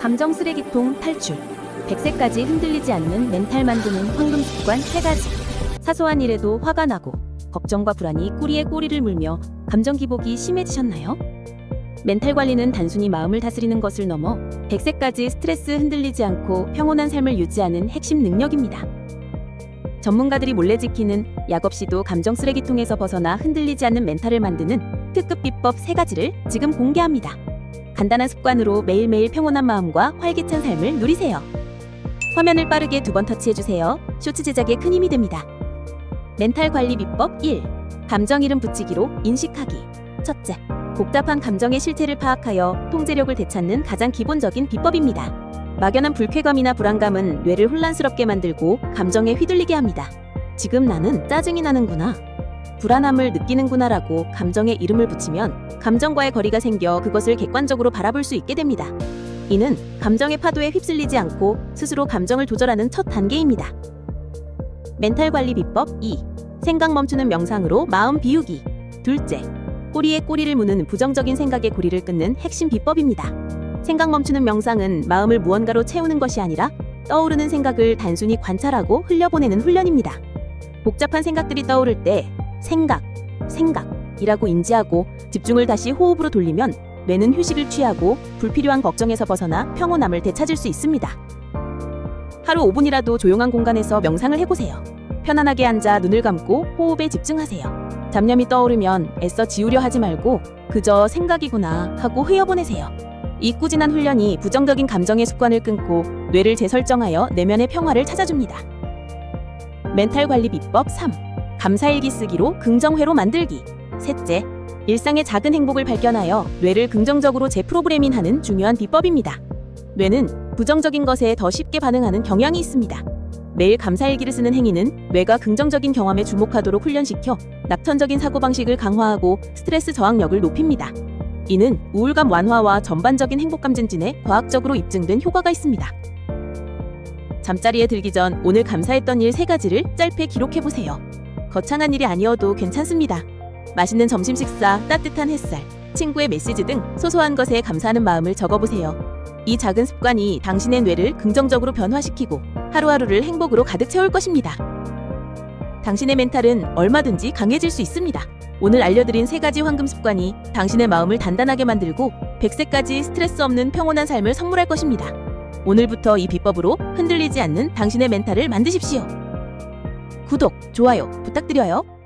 감정 쓰레기통 탈출. 100세까지 흔들리지 않는 멘탈 만드는 황금 습관 3가지. 사소한 일에도 화가 나고 걱정과 불안이 꼬리에 꼬리를 물며 감정 기복이 심해지셨나요? 멘탈 관리는 단순히 마음을 다스리는 것을 넘어 100세까지 스트레스 흔들리지 않고 평온한 삶을 유지하는 핵심 능력입니다. 전문가들이 몰래 지키는 약 없이도 감정 쓰레기통에서 벗어나 흔들리지 않는 멘탈을 만드는 특급 비법 3가지를 지금 공개합니다. 간단한 습관으로 매일매일 평온한 마음과 활기찬 삶을 누리세요. 화면을 빠르게 두 번 터치해주세요. 쇼츠 제작에 큰 힘이 됩니다. 멘탈 관리 비법 1. 감정 이름 붙이기로 인식하기. 첫째, 복잡한 감정의 실체를 파악하여 통제력을 되찾는 가장 기본적인 비법입니다. 막연한 불쾌감이나 불안감은 뇌를 혼란스럽게 만들고 감정에 휘둘리게 합니다. 지금 나는 짜증이 나는구나. 불안함을 느끼는구나라고 감정에 이름을 붙이면 감정과의 거리가 생겨 그것을 객관적으로 바라볼 수 있게 됩니다. 이는 감정의 파도에 휩쓸리지 않고 스스로 감정을 조절하는 첫 단계입니다. 멘탈 관리 비법 2. 생각 멈추는 명상으로 마음 비우기. 둘째, 꼬리에 꼬리를 무는 부정적인 생각의 고리를 끊는 핵심 비법입니다. 생각 멈추는 명상은 마음을 무언가로 채우는 것이 아니라 떠오르는 생각을 단순히 관찰하고 흘려보내는 훈련입니다. 복잡한 생각들이 떠오를 때 생각, 생각이라고 인지하고 집중을 다시 호흡으로 돌리면 뇌는 휴식을 취하고 불필요한 걱정에서 벗어나 평온함을 되찾을 수 있습니다. 하루 5분이라도 조용한 공간에서 명상을 해보세요. 편안하게 앉아 눈을 감고 호흡에 집중하세요. 잡념이 떠오르면 애써 지우려 하지 말고 그저 생각이구나 하고 흘려보내세요. 이 꾸준한 훈련이 부정적인 감정의 습관을 끊고 뇌를 재설정하여 내면의 평화를 찾아줍니다. 멘탈 관리 비법 3. 감사일기 쓰기로 긍정회로 만들기. 셋째, 일상의 작은 행복을 발견하여 뇌를 긍정적으로 재프로그래밍하는 중요한 비법입니다. 뇌는 부정적인 것에 더 쉽게 반응하는 경향이 있습니다. 매일 감사일기를 쓰는 행위는 뇌가 긍정적인 경험에 주목하도록 훈련시켜 낙천적인 사고방식을 강화하고 스트레스 저항력을 높입니다. 이는 우울감 완화와 전반적인 행복감 증진에 과학적으로 입증된 효과가 있습니다. 잠자리에 들기 전 오늘 감사했던 일 세 가지를 짧게 기록해 보세요. 거창한 일이 아니어도 괜찮습니다. 맛있는 점심 식사, 따뜻한 햇살, 친구의 메시지 등 소소한 것에 감사하는 마음을 적어보세요. 이 작은 습관이 당신의 뇌를 긍정적으로 변화시키고 하루하루를 행복으로 가득 채울 것입니다. 당신의 멘탈은 얼마든지 강해질 수 있습니다. 오늘 알려드린 세 가지 황금 습관이 당신의 마음을 단단하게 만들고 100세까지 스트레스 없는 평온한 삶을 선물할 것입니다. 오늘부터 이 비법으로 흔들리지 않는 당신의 멘탈을 만드십시오. 구독, 좋아요 부탁드려요.